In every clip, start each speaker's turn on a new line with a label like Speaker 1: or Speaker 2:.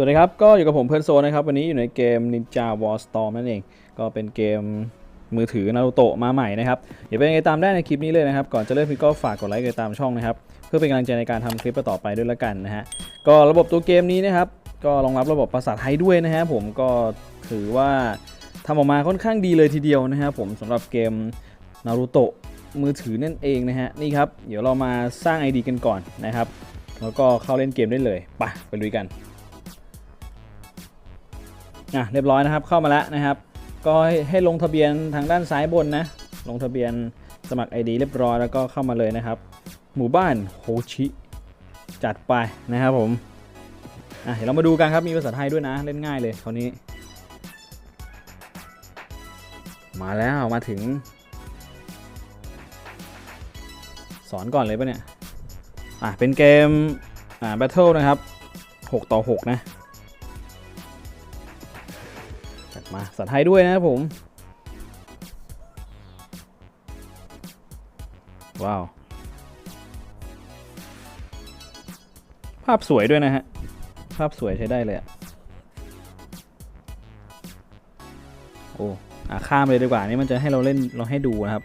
Speaker 1: วัสดีครับ ก็อยู่กับผมเพื่อนโซนะครับ วันนี้อยู่ในเกม Ninja War Storm นั่นเอง ก็เป็นเกมมือถือนารูโตะมาใหม่นะครับเดี๋ยวไปยังไงตามได้ในคลิปนี้เลยนะครับ ก่อนจะเริ่มคลิปก็ฝากกดไลค์กดติดตามช่องนะครับ เพื่อเป็นกำลังใจในการทำคลิปต่อไปด้วยละกันนะฮะ ก็ระบบตัวเกมนี้นะครับ ก็รองรับระบบภาษาไทยด้วยนะฮะ ผมก็ถือว่าทำออกมาค่อนข้างดีเลยทีเดียวนะฮะผมสำหรับเกมนารูโตะมือถือนั่นเองนะฮะ นี่ครับ เดี๋ยวเรามาสร้าง ID กันก่อนนะครับ แล้วก็เข้าเล่นเกมได้เลย ไป ไปลุยกัน อะเรียบร้อยนะครับเข้ามาแล้วนะครับ ก็ให้ให้ลงทะเบียนทางด้านซ้ายบนนะลงทะเบียนสมัคร ID เรียบร้อยแล้วก็เข้ามาเลยนะครับ หมู่บ้านโฮชิจัดไปนะครับผมอะเดี๋ยวเรามาดูกันครับมีภาษาไทยด้วยนะเล่นง่ายเลยคราวนี้ มาแล้วมาถึง สอนก่อนเลยปะเนี่ยอะเป็นเกมอ่า Battle นะครับ 6 ต่อ 6 นะ มาภาษาไทยด้วยนะครับผม ว้าว ภาพสวยด้วยนะฮะ ภาพสวยใช้ได้เลยอะโอ้อะข้ามเลยดีกว่านี่มันจะให้เราเล่นเราให้ดูนะครับ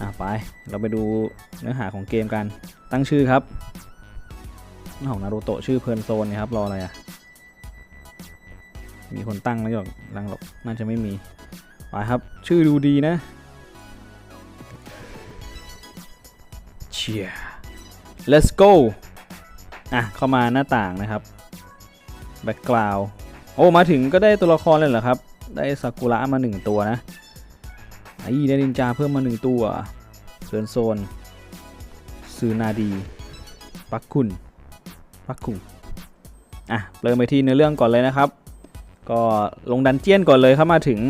Speaker 1: อะไป เราไปดูเนื้อหาของเกมกัน ตั้งชื่อครับของนารูโตะชื่อเพลินโซนนะครับ รออะไรอะ มีคนตั้งแล้วหรอกลังหรอกน่าจะไม่มีไปครับ ชื่อดูดีนะ เชีย let's go อะ เข้ามาหน้าต่างนะครับ background โอ้ มาถึงก็ได้ตัวละครเลยเหรอครับ ได้ซากุระมาหนึ่งตัวนะไอ้ได้นินจาเพิ่มมาหนึ่งตัวเซินโซนซูนาดี ปักคุนปักคุงอะ เริ่มไปที่เนื้อเรื่องก่อนเลยนะครับ ก็ลงดันเจียนก่อนเลยเข้ามาถึง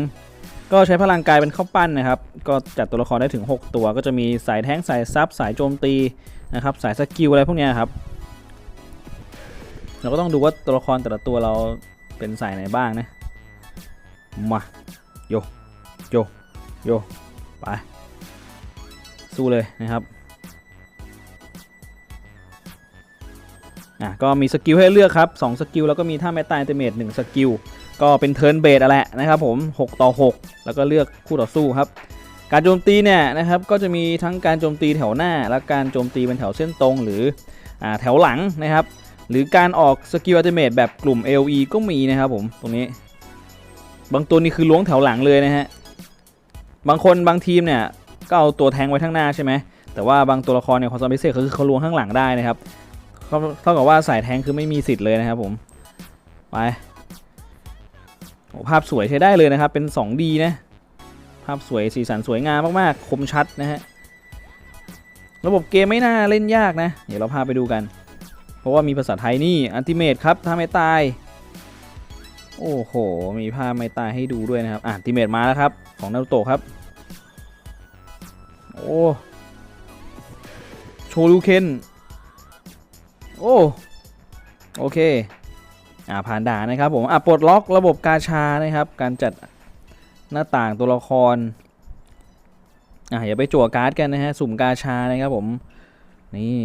Speaker 1: ก็ใช้พลังกายเป็นข้าวปั้นนะครับ ก็จัดตัวละครได้ถึง 6 ตัวก็จะมีสายแท้งสายซับสายโจมตีนะครับสายสกิลอะไรพวกนี้ครับเราก็ต้องดูว่าตัวละครแต่ละตัวเราเป็นสายไหนบ้างนะมาโยโยโยไปสู้เลยนะครับอะก็มีสกิลให้เลือกครับ 2 สกิลแล้วก็มีท่าแมตตาอินเตอร์เมด1สกิล ก็เป็นเทิร์นเบสอะแหละนะครับผม 6 ต่อ 6 แล้วก็เลือกคู่ต่อสู้ครับ การโจมตีเนี่ยนะครับก็จะมีทั้งการโจมตีแถวหน้า และการโจมตีเป็นแถวเส้นตรงหรืออแถวหลังนะครับ หรือการออกสกิลอัลติเมทแบบกลุ่ม AOE ก็มีนะครับผมตรงนี้ บางตัวนี่คือล้วงแถวหลังเลยนะฮะบางคนบางทีมเนี่ยก็เอาตัวแทงไว้ข้างหน้าใช่ไหมแต่ว่าบางตัวละครเนี่ยความสามารถพิเศษคือเขาล้วงข้างหลังได้นะครับเท่ากับว่าสายแทงคือไม่มีสิทธิ์เลยนะครับผมไป ภาพสวยใช้ได้เลยนะครับ เป็น 2D นะ ภาพสวยสีสันสวยงามมากๆ คมชัดนะฮะ ระบบเกมไม่น่าเล่นยากนะ เดี๋ยวเราพาไปดูกัน เพราะว่ามีภาษาไทยนี่อันติเมตครับ ถ้าไม่ตาย โอ้โห มีภาพไม่ตายให้ดูด้วยนะครับอะอันติเมตมาแล้วครับ ของนารูโตะครับ โอ้ โชลูเคน โอ้ โอเค อ่าผ่านด่านนะครับผมอะปลดล็อกระบบกาชานะครับ การจัดหน้าต่างตัวละครอะอย่าไปจั่วการ์ดกันนะฮะสุ่มกาชานะครับผมนี่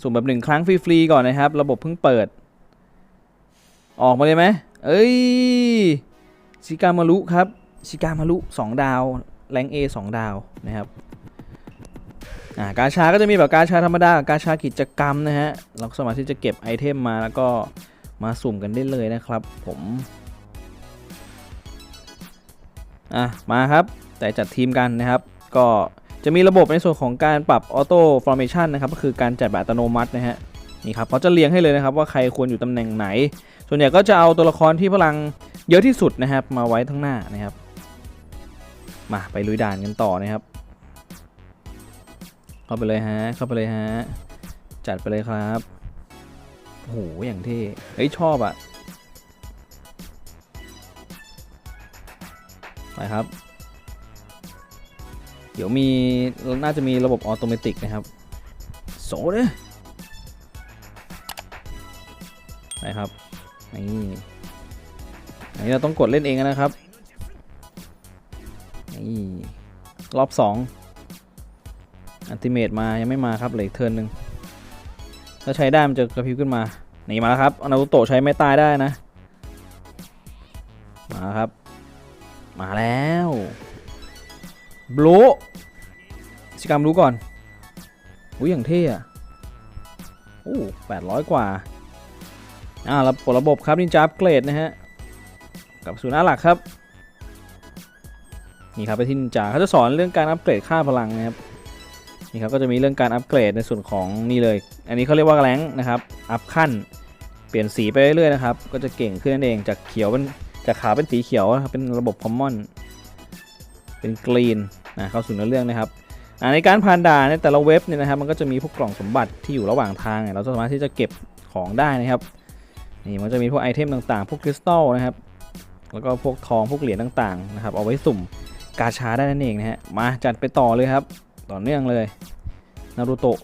Speaker 1: สุ่มแบบหนึ่งครั้งฟรีๆก่อนนะครับ ระบบเพิ่งเปิด ออกมาเลยไหมเอ้ยชิกามารุครับชิกามารุ2ดาวแรงเอ2ดาวนะครับอ่ากาชาก็จะมีแบบกาชาธรรมดา กาชากิจกรรมนะฮะเราสามารถที่จะเก็บไอเทมมาแล้วก็ มาสุ่มกันได้เลยนะครับ ผมอะมาครับแต่จัดทีมกันนะครับ ก็จะมีระบบในส่วนของการปรับออโต้ฟอร์เมชันนะครับก็คือการจัดแบบอัตโนมัตินะฮะนี่ครับเขาจะเรียงให้เลยนะครับว่าใครควรอยู่ตำแหน่งไหน ส่วนใหญ่ก็จะเอาตัวละครที่พลังเยอะที่สุดนะครับ มาไว้ทั้งหน้านะครับ มาไปลุยด่านกันต่อนะครับ เข้าไปเลยฮะเข้าไปเลยฮะจัดไปเลยครับ โอ้โหอย่างเท่เฮ้ยชอบอะไปครับ เดี๋ยวมีน่าจะมีระบบออโตเมติกนะครับโซเด้ไปครับนี่อันนี้เราต้องกดเล่นเองนะครับนี่รอบ2อันติเมตมายังไม่มาครับเหลือเทิร์นหนึ่ง ถ้าใช้ได้มันจะกระพริบขึ้นมาหนีมาแล้วครับอนารุโตะใช้ไม่ตายได้นะ มาครับ มาแล้วบลกิกรรมรู้ก่อนอุ้ยอย่างเท่อะโอ้แปดร้อยกว่าอ่าระบบระบบครับนินจาอัปเกรดนะฮะกับสู่หน้าหลักครับ นี่ครับไปที่นินจาเขาจะสอนเรื่องการอัปเกรดค่าพลังนะครับ นี่ครับก็จะมีเรื่องการอัปเกรดในส่วนของนี่เลย อันนี้เขาเรียกว่าแรงนะครับ อัพขั้น เปลี่ยนสีไปเรื่อยๆนะครับ ก็จะเก่งขึ้นนั่นเอง จากเขียวเป็นจากขาวเป็นสีเขียวนะครับ เป็นระบบคอมมอน เป็นกรีนนะเข้าสู่เนื้อเรื่องนะครับในการผ่านด่านในแต่ละเว็บเนี่ยนะครับ มันก็จะมีพวกกล่องสมบัติที่อยู่ระหว่างทางเนี่ยเราสามารถที่จะเก็บของได้นะครับ นี่มันจะมีพวกไอเทมต่างๆ พวกคริสตัลนะครับ แล้วก็พวกทอง พวกเหรียญต่างๆนะครับ เอาไว้สุ่มกาชาได้นั่นเองนะฮะ มาจัดไปต่อเลยครับ ต่อเนื่องเลยนารูโตะ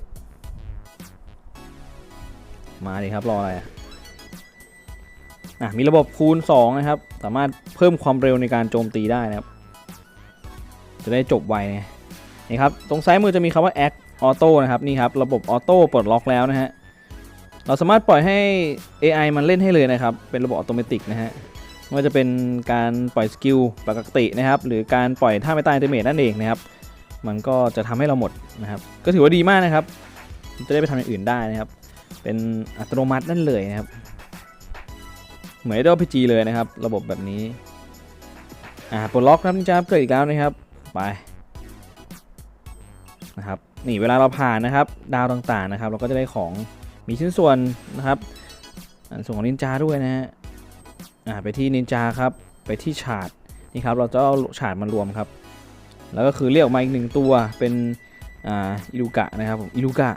Speaker 1: มาดิครับรออะไรอะมีระบบคูณ 2 นะครับ สามารถเพิ่มความเร็วในการโจมตีได้นะครับ จะได้จบไวไงนี่ครับ ตรงซ้ายมือจะมีคำว่า Act Auto นะครับนี่ครับระบบออโต้ปลดล็อกแล้วนะฮะเราสามารถปล่อยให้ AI มันเล่นให้เลยนะครับ เป็นระบบอัตโนมัตินะฮะไม่ว่าจะเป็นการปล่อยสกิลปกตินะครับ หรือการปล่อยท่าไม่ตายเตเมทนั่นเองนะครับ มันก็จะทำให้เราหมดนะครับ ก็ถือว่าดีมากนะครับ จะได้ไปทำอย่างอื่นได้นะครับ เป็นอัตโนมัตินั่นเลยนะครับ เหมือน RPG เลยนะครับ ระบบแบบนี้อ่าปลดล็อกครับนินจาเกิดอีกแล้วนะครับไปนะครับนี่เวลาเราผ่านนะครับ ดาวต่างๆนะครับ เราก็จะได้ของมีชิ้นส่วนนะครับส่วนของนินจาด้วยนะฮะอ่าไปที่นินจาครับไปที่ฉาดนี่ครับเราจะเอาฉาดมารวมครับ แล้วก็คือเรียกออกมาอีกหนึ่งตัวเป็นอ่าอิลูกะนะครับผมอิลูกะ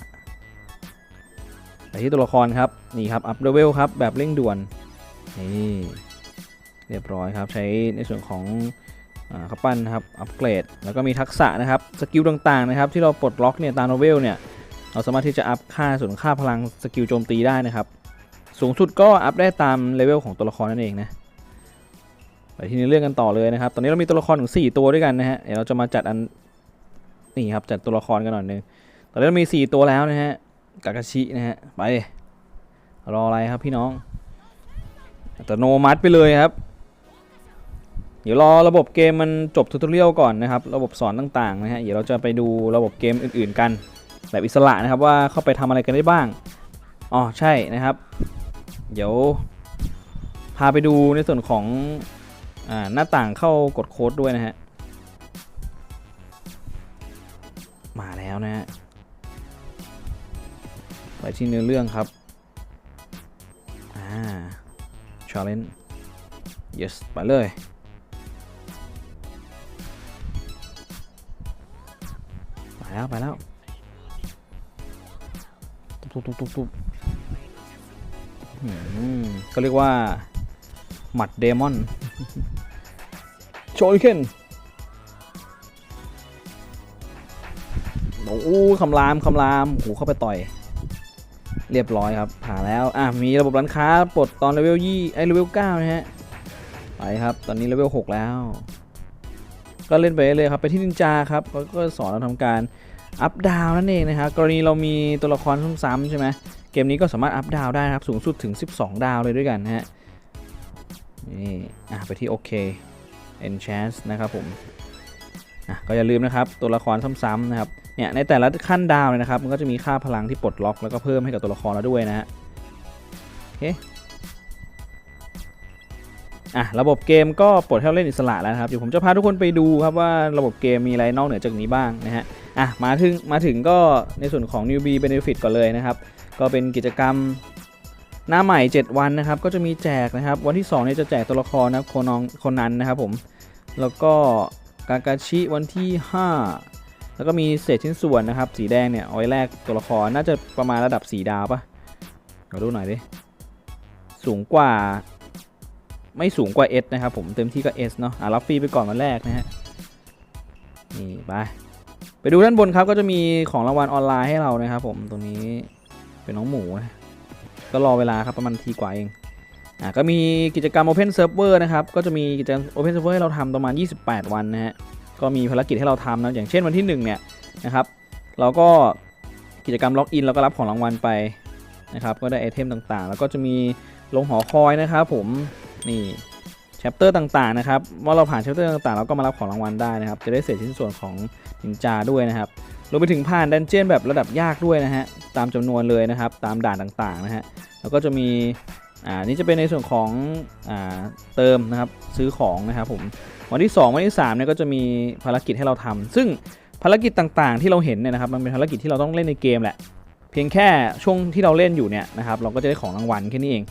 Speaker 1: ไปที่ตัวละครครับนี่ครับอัพเลเวลครับแบบเร่งด่วนนี่เรียบร้อยครับใช้ในส่วนของอข้าวปั้นนะครับอัปเกรดแล้วก็มีทักษะนะครับสกิลต่างๆนะครับที่เราปลดล็อกเนี่ยตามโนเวลเนี่ยเราสามารถที่จะอัพค่าส่วนค่าพลังสกิลโจมตีได้นะครับสูงสุดก็อัพได้ตามเลเวลของตัวละครนั่นเองนะ ไปที่นื้เรื่องกันต่อเลยนะครับ ตอนนี้เรามีตัวละครถึง4ตัวด้วยกันนะฮะ เดี๋ยวเราจะมาจัดอันนี่ครับจัดตัวละครกันหน่อยนึง ตอนนี้เรามี 4 ตัวแล้วนะฮะ กากาชินะฮะ ไป รออะไรครับพี่น้อง อัตโนมัติไปเลยครับ เดี๋ยวรอระบบเกมมันจบทูตเรียลก่อนนะครับ ระบบสอนต่างๆนะฮะ เดี๋ยวเราจะไปดูระบบเกมอื่น ๆ กัน แบบอิสระนะครับว่าเข้าไปทำอะไรกันได้บ้าง อ๋อใช่นะครับ เดี๋ยวพาไปดูในส่วนของ อ่าหน้าต่างเข้ากดโค้ดด้วยนะฮะ มาแล้วนะฮะ ไปที่เนื้อเรื่องครับ อ่า challenge yes ไปเลยไปแล้ว ไปแล้วตุ๊บตุ๊บตุ๊บตุ๊บอืมก็เรียกว่า หมัดเดมอน โชลิเคนโอ้โหคำรามคำรามหูเข้าไปต่อย เรียบร้อยครับผ่านแล้วอะมีระบบร้านค้าปลดตอนเลเวลยี่ไอเลเวลเก้านะฮะไปครับตอนนี้เลเวลหกแล้ว ก็เล่นไปเรื่อยครับไปที่นินจาครับก็สอนเราทำการอัพดาวนั่นเองนะครับกรณีเรามีตัวละครซ้ำๆใช่ไหมเกมนี้ก็สามารถอัพดาวได้นะครับสูงสุดถึง 12 ดาวเลยด้วยกันนะฮะ นี่อะไปที่โอเค enchant นะครับผมอะก็อย่าลืมนะครับตัวละครซ้ำๆนะครับเนี่ยในแต่ละขั้นดาวเลยนะครับ มันก็จะมีค่าพลังที่ปลดล็อกแล้วก็เพิ่มให้กับตัวละครเราด้วยนะฮะโอเคอะระบบเกมก็ปลดให้เราเล่นอิสระแล้วนะครับเดี๋ยวผมจะพาทุกคนไปดูครับว่าระบบเกมมีอะไรนอกเหนือจากนี้บ้างนะฮะอะมาถึงมาถึงก็ในส่วนของ newbie benefit ก่อนเลยนะครับ ก็เป็นกิจกรรม หน้าใหม่ 7 วันนะครับ ก็จะมีแจกนะครับ วันที่2เนี่ยจะแจกตัวละครนะครับโคนองคนนั้นนะครับผม แล้วก็กากาชิวันที่ 5 แล้วก็มีเศษชิ้นส่วนนะครับ สีแดงเนี่ยเอาไว้แลกตัวละครน่าจะประมาณระดับ4ดาวปะเราดูหน่อยดิ สูงกว่า ไม่สูงกว่า S นะครับผมเต็มที่ก็ S เนาะอะรับฟรีไปก่อนวันแรกนะฮะนี่ไปไปดูด้านบนครับก็จะมีของรางวัลออนไลน์ให้เรานะครับผมตรงนี้เป็นน้องหมูนะ ก็รอเวลาครับประมาณทีกว่าเองอะก็มีกิจกรรม Open Server นะครับก็จะมีกิจกรรม Open Server ให้เราทำประมาณ 28 วันนะฮะก็มีภารกิจให้เราทำนะอย่างเช่นวันที่1เนี่ยนะครับเราก็กิจกรรมล็อกอินเราก็รับของรางวัลไปนะครับก็ได้ไอเทมต่างๆ แล้วก็จะมีลงหอคอยนะครับผมนี่ ชปเตอร์ต่างๆนะครับเมื่อเราผ่านแชปเตอร์ต่างๆเราก็มารับของรางวัลได้นะครับ จะได้เศษชิ้นส่วนของนินจาด้วยนะครับรวมไปถึงผ่านดันเจียนแบบระดับยากด้วยนะฮะตามจำนวนเลยนะครับ ตามด่านต่างๆนะฮะแล้วก็จะมีอ่านี่จะเป็นในส่วนของอ่าเติมนะครับซื้อของนะครับผมวันที่ 2 วันที่3เนี่ยก็จะมีภารกิจให้เราทำซึ่งภารกิจต่างๆ ที่เราเห็นเนี่ยนะครับมันเป็นภารกิจที่เราต้องเล่นในเกมแหละ เพียงแค่ช่วงที่เราเล่นอยู่เนี่ยนะครับเราก็จะได้ของรางวัลแค่นี้เอง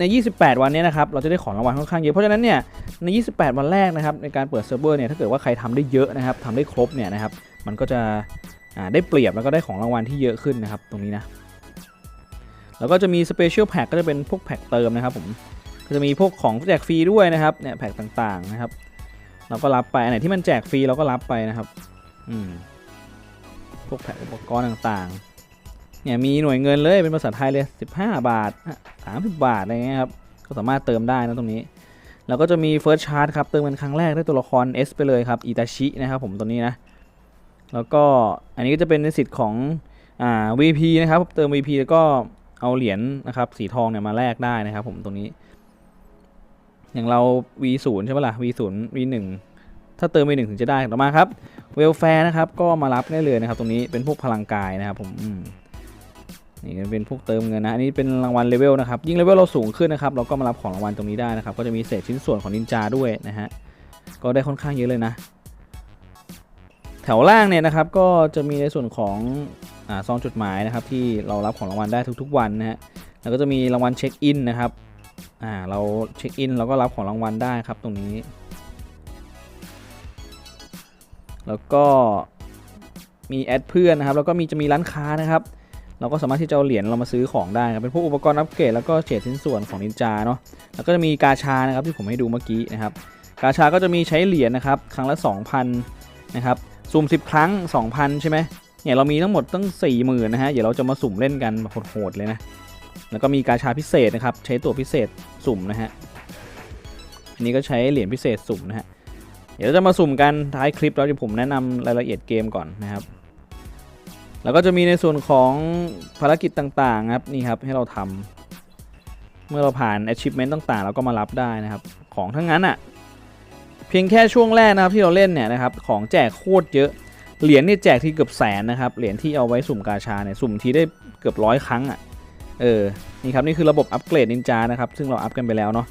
Speaker 1: ใน 28 วันเนี้นะครับ เราจะได้ของรางวัลค่อนข้างเยอะ เพราะฉะนั้นเนี่ย ใน 28 วันแรกนะครับ ในการเปิดเซิร์ฟเวอร์เนี่ย ถ้าเกิดว่าใครทำได้เยอะนะครับทำได้ครบเนี่ยนะครับ มันก็จะได้เปรียบแล้วก็ได้ของรางวัลที่เยอะขึ้นนะครับ ตรงนี้นะ แล้วก็จะมีสเปเชียลแพ็กก็จะเป็นพวกแพ็กเติมนะครับผม ก็จะมีพวกของแจกฟรีด้วยนะครับ เนี่ยแพ็กต่างๆนะครับ เราก็รับไป อันไหนที่มันแจกฟรีเราก็รับไปนะครับ อืม พวกแพ็กอุปกรณ์ต่างๆ เนี่ยมีหน่วยเงินเลยเป็นภาษาไทยเลย 15 บาท 30 บาทอะไรเงี้ยครับก็สามารถเติมได้นะตรงนี้ แล้วก็จะมี First Chart ครับ เติมเป็นครั้งแรกได้ตัวละคร S ไปเลยครับอิตาชินะครับผมตัวนี้นะ แล้วก็อันนี้ก็จะเป็นในสิทธิ์ของอ่า VP นะครับเติม VP แล้วก็เอาเหรียญนะครับสีทองเนี่ยมาแลกได้นะครับผมตรงนี้ อย่างเรา V0 ใช่ปะล่ะ V0 V1 ถ้าเติม V1 ถึงจะได้ต่อมาครับเวลแฟร์นะครับก็มารับได้เลยนะครับ ตรงนี้เป็นพวกพลังกายนะครับผม นี่ก็เป็นพวกเติมเงินนะอันนี้เป็นรางวัลเลเวลนะครับยิ่งเลเวลเราสูงขึ้นนะครับเราก็มารับของรางวัลตรงนี้ได้นะครับ ก็จะมีเศษชิ้นส่วนของนินจาด้วยนะฮะก็ได้ค่อนข้างเยอะเลยนะ แถวล่างเนี่ยนะครับก็จะมีในส่วนของอซองจดหมายนะครับที่เรารับของรางวัลได้ทุกๆวันนะฮะแล้วก็จะมีรางวัลเช็คอินนะครับอ่าเราเช็คอินเราก็รับของรางวัลได้ครับตรงนี้ แล้วก็มีแอดเพื่อนนะครับแล้วก็มีจะมีร้านค้านะครับ เราก็สามารถที่จะเอาเหรียญเรามาซื้อของได้ครับเป็นพวกอุปกรณ์อัปเกรดแล้วก็เศษชิ้นส่วนของนินจาเนาะแล้วก็จะมีกาชานะครับที่ผมให้ดูเมื่อกี้นะครับกาชาก็จะมีใช้เหรียญนะครับครั้งละ 2,000นะครับสุ่ม10 ครั้ง 2,000 ใช่ไหมเนี่ยเรามีทั้งหมดตั้ง 40,000นะฮะเดี๋ยวเราจะมาสุ่มเล่นกันแบบโหดๆเลยนะแล้วก็มีกาชาพิเศษนะครับใช้ตัวพิเศษสุ่มนะฮะอันนี้ก็ใช้เหรียญพิเศษสุ่มนะฮะเดี๋ยวเราจะมาสุ่มกันท้ายคลิปแล้วเดี๋ยวผมแนะนำรายละเอียดเกมก่อนนะครับ แล้วก็จะมีในส่วนของภารกิจต่างๆครับนี่ครับให้เราทำเมื่อเราผ่าน achievement ต่างๆ เราก็มารับได้นะครับ ของทั้งนั้นอะ่ะเพียงแค่ช่วงแรกนะครับที่เราเล่นเนี่ยนะครับของแจกโคตรเยอะเหรียญนี่แจกที่เกือบแสนนะครับเหรียญที่เอาไว้สุ่มกาชาเนี่ยสุ่มทีได้เกือบร้อยครั้งอะ่ะเออนี่ครับนี่คือระบบอัปเกรดนินจานะครับซึ่งเราอัปกันไปแล้วเนาะ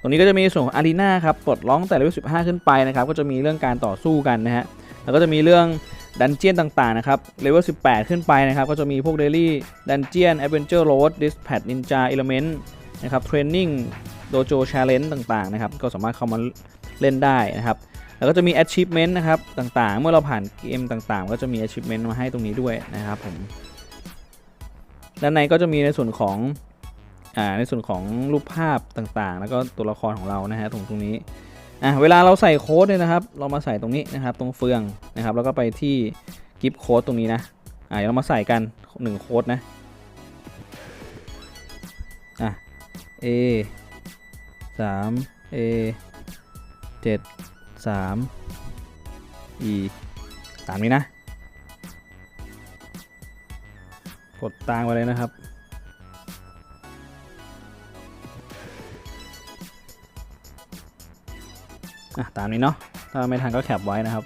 Speaker 1: ตรงนี้ก็จะมีส่วนของอารีนาครับปลดล็อกแต่เลเวล15 ขึ้นไปนะครับก็จะมีเรื่องการต่อสู้กันนะฮะแล้วก็จะมีเรื่อง ดันเจียนต่างๆนะครับเลเวล 18 ขึ้นไปนะครับ ก็จะมีพวกเดลี่ดันเจียนแอดเวนเจอร์โรดดิสแพดนินจาเอลเมนต์นะครับเทรนนิ่งโดโจชาเลนจ์ต่างๆนะครับ ก็สามารถเข้ามาเล่นได้นะครับ แล้วก็จะมี achievement นะครับ ต่างๆ เมื่อเราผ่านเกมต่างๆ ก็จะมี achievement มาให้ตรงนี้ด้วยนะครับผมด้านในก็จะมีในส่วนของอ่าในส่วนของรูปภาพต่างๆ แล้วก็ตัวละครของเรานะฮะตรงตรงนี้ อะเวลาเราใส่โค้ดเนี่ยนะครับ เรามาใส่ตรงนี้นะครับ ตรงเฟืองนะครับ แล้วก็ไปที่กิฟต์โค้ดตรงนี้นะอ่าเรามาใส่กัน1โค้ดนะอะ A 3 A 7 3 E ตามนี้นะ กดตางไปเลยนะครับ อะตามนี้เนาะถ้าไม่ทันก็แคปไว้นะครับ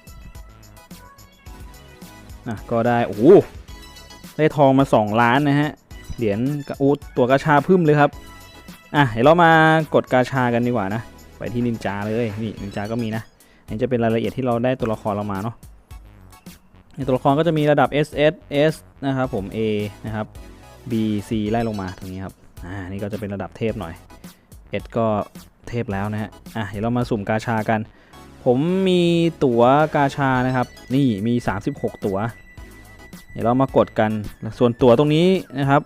Speaker 1: อะก็ได้โอ้โหได้ทองมา 2 ล้านนะฮะเหรียญกระอูตัวกาชาพึ่มเลยครับอะเดี๋ยวเรามากดกาชากันดีกว่านะไปที่นินจาเลยนี่นินจาก็มีนะอันนี้จะเป็นรายละเอียดที่เราได้ตัวละครเรามาเนาะในตัวละครก็จะมีระดับ S S S นะครับผม A นะครับ B C ไล่ลงมาตรงนี้ครับอ่านี่ก็จะเป็นระดับเทพหน่อย S ก็ เทพแล้วนะฮะ อะเดี๋ยวเรามาสุ่มกาชากัน ผมมีตั๋วกาชานะครับ นี่มี 36 ตั๋ว เดี๋ยวเรามากดกัน ส่วนตั๋วตรงนี้นะครับ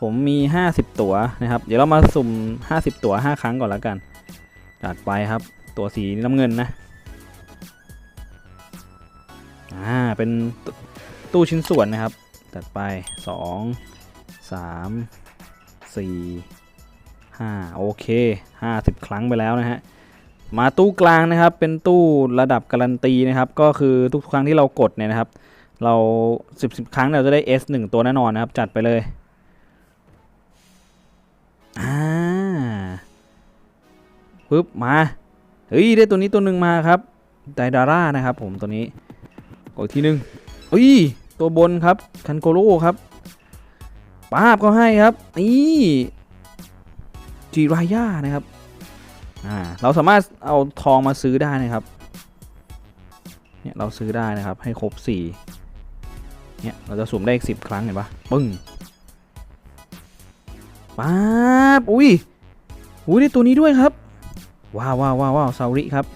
Speaker 1: ผมมี 50 ตั๋วนะครับ เดี๋ยวเรามาสุ่ม 50 ตั๋ว 5 ครั้งก่อนแล้วกัน จัดไปครับ ตัวสีน้ำเงินนะ อ่า เป็นตตู้ชิ้นส่วนนะครับ จัดไป 2 3 4 5โอเค 50 ครั้งไปแล้วนะฮะมาตู้กลางนะครับ เป็นตู้ระดับการันตีนะครับ ก็คือทุกครั้งที่เรากดเนี่ยนะครับ เรา 10 10 ครั้งเราจะได้ S 1 ตัวแน่นอนนะครับ จัดไปเลยอ่าปึ๊บมาเฮ้ยได้ตัวนี้ตัวหนึ่งมาครับไดดาร่านะครับ ผมตัวนี้กดอีกทีหนึ่งเฮ้ยตัวบนครับคันโกโร่ครับป้าบก็ให้ครับนี่ จีรายานะครับเราสามารถเอาทองมาซื้อได้นะครับเนี่ยเราซื้อได้นะครับให้ครบสี่เนี่ยเราจะสุ่มได้อีกสิบครั้งเห็นปะปึ้งป้าบอุ้ยอุ้ยได้ตัวนี้ด้วยครับว้าวว้าวว้าวาวซาริครับ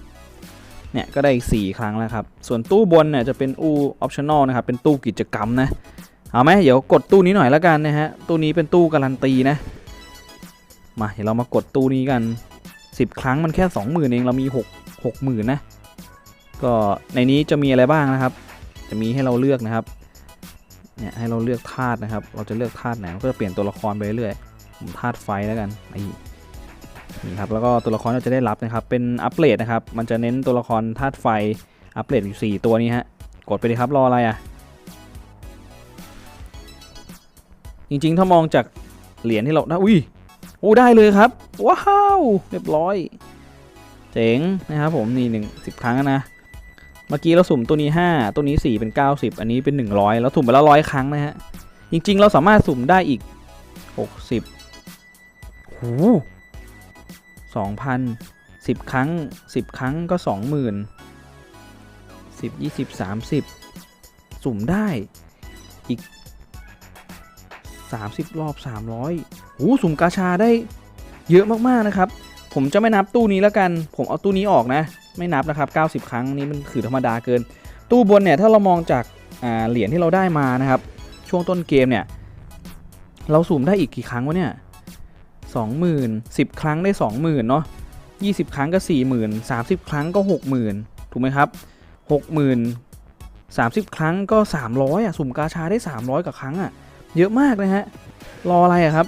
Speaker 1: เนี่ยก็ได้อีก 4 ครั้งแล้วครับ ส่วนตู้บนเนี่ยจะเป็นอู้ออปชั่นอลนะครับ เป็นตู้กิจกรรมนะ เอาไหมเดี๋ยวกดตู้นี้หน่อยแล้วกันนะฮะ ตู้นี้เป็นตู้การันตีนะ มาเดี๋ยวเรามากดตู้นี้กัน 10 ครั้งมันแค่ 20,000 เองเรามี 6 60,000 นะ ก็ในนี้จะมีอะไรบ้างนะครับ จะมีให้เราเลือกนะครับเนี่ยให้เราเลือกธาตุนะครับ เราจะเลือกธาตุไหนก็จะเปลี่ยนตัวละครไปเรื่อยผมธาตุไฟแล้วกันไอนี่ครับแล้วก็ตัวละครเราจะได้รับนะครับเป็นอัปเกรดนะครับ มันจะเน้นตัวละครธาตุไฟอัปเกรดอยู่ 4 ตัวนี้ฮะกดไปเลยครับรออะไรอะจริงๆ ถ้ามองจากเหรียญที่เราอุ้ย อ้ได้เลยครับ ว้าวเรียบร้อย เจ๋งนะครับผมนี่หนึ่งสิบครั้งนะ เมื่อกี้เราสุ่มตัวนี้ 5 ตัวนี้ 4 เป็น 90 อันนี้เป็น 100 แล้วสุ่มไปแล้วร้อยครั้งนะฮะ จริง ๆ เราสามารถสุ่มได้อีก 60โอ้โหสองพันสิบครั้งสิบครั้งก็สองหมื่นสิบยี่สิบสามสิบสุ่มได้อีกสามสิบรอบสามร้อย โอ้สุ่มกาชาได้เยอะมากๆนะครับ ผมจะไม่นับตู้นี้แล้วกัน ผมเอาตู้นี้ออกนะ ไม่นับนะครับ 90 ครั้งนี้มันคือธรรมดาเกิน ตู้บนเนี่ยถ้าเรามองจากาเหรียญที่เราได้มานะครับ ช่วงต้นเกมเนี่ยเราสุ่มได้อีกกี่ครั้งวะเนี่ยสองหมื่นสิบครั้งได้สองหมื่นเนาะยี่สิบครั้งก็สี่หมื่นสามสิบครั้งก็หกหมื่นถูกไหมครับหกหมื่นสามสิบครั้งก็สามร้อยอะสุ่มกาชาได้สามร้อยกับครั้งอะเยอะมากเลยฮะรออะไรอะครับ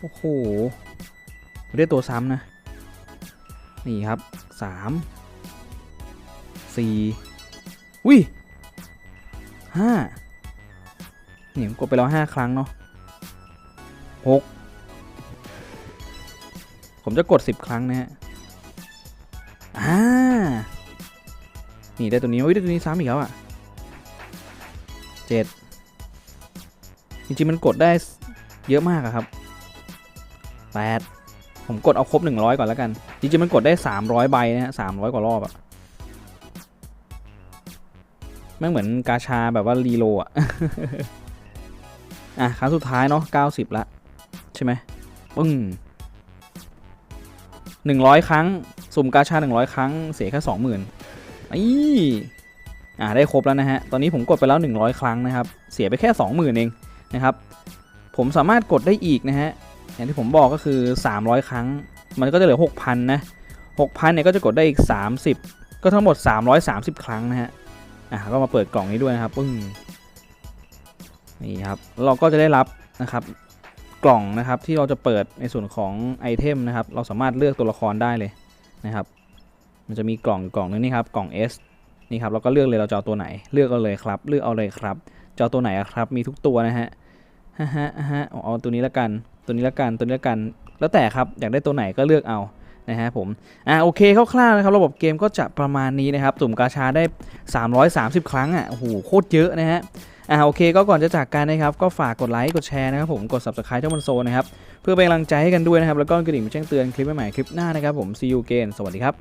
Speaker 1: โอ้โหไม่ได้ตัวซ้ำนะ นี่ครับสามสี่วิห้านี่ผมกดไปแล้วห้าครั้งเนาะหกผมจะกด10ครั้งนะฮะอ่านี่ได้ตัวนี้โอ้ยได้ตัวนี้ซ้ำอีกแล้วอะเจ็ดจริงๆมันกดได้เยอะมากอะครับ แปดผมกดเอาครบ 100 ก่อนแล้วกัน จริงๆ มันกดได้ 300 ใบนะฮะ300 กว่ารอบอะแม่เหมือนกาชาแบบว่ารีโลอะอะครั้งสุดท้ายเนาะ90 ละ ใช่ไหมปึ้งหนึ่งร้อยครั้ง สุ่มกาชาหนึ่งร้อยครั้ง เสียแค่สองหมื่นอ้อ่าได้ครบแล้วนะฮะ ตอนนี้ผมกดไปแล้ว100ครั้งนะครับ เสียไปแค่20,000เองนะครับ ผมสามารถกดได้อีกนะฮะ อย่างที่ผมบอกก็คือ 300 ครั้ง มันก็จะเหลือ 6,000 นะ 6,000 เนี่ยก็จะกดได้อีก 30 ก็ทั้งหมด 330 ครั้งนะฮะ อะก็มาเปิดกล่องนี้ด้วยนะครับปึ้งนี่ครับเราก็จะได้รับนะครับกล่องนะครับที่เราจะเปิดในส่วนของไอเทมนะครับ เราสามารถเลือกตัวละครได้เลยนะครับ มันจะมีกล่องกล่องนึงนี่ครับกล่อง S นี่ครับเราก็เลือกเลยเราจะเอาตัวไหน เลือกเอาเลยครับ เลือกเอาเลยครับจะเอาตัวไหนครับมีทุกตัวนะฮะฮ่าฮ่าเอาตัวนี้และกัน ตัวนี้ละกันตัวนี้ละกันแล้วแต่ครับอยากได้ตัวไหนก็เลือกเอานะฮะผมอ่าโอเคคร่าวๆนะครับระบบเกมก็จะประมาณนี้นะครับสุ่มกาชาได้ 330 ครั้งอะโอ้โหโคตรเยอะนะฮะอ่าโอเคก็ก่อนจะจากกันนะครับ ก็ฝากกดไลค์กดแชร์นะครับผมกด subscribe ท่ามันโซนนะครับ เพื่อเป็นกำลังใจให้กันด้วยนะครับ แล้วก็กระดิ่งแจ้งเตือนคลิปใหม่ๆคลิปหน้านะครับผม see you again สวัสดีครับ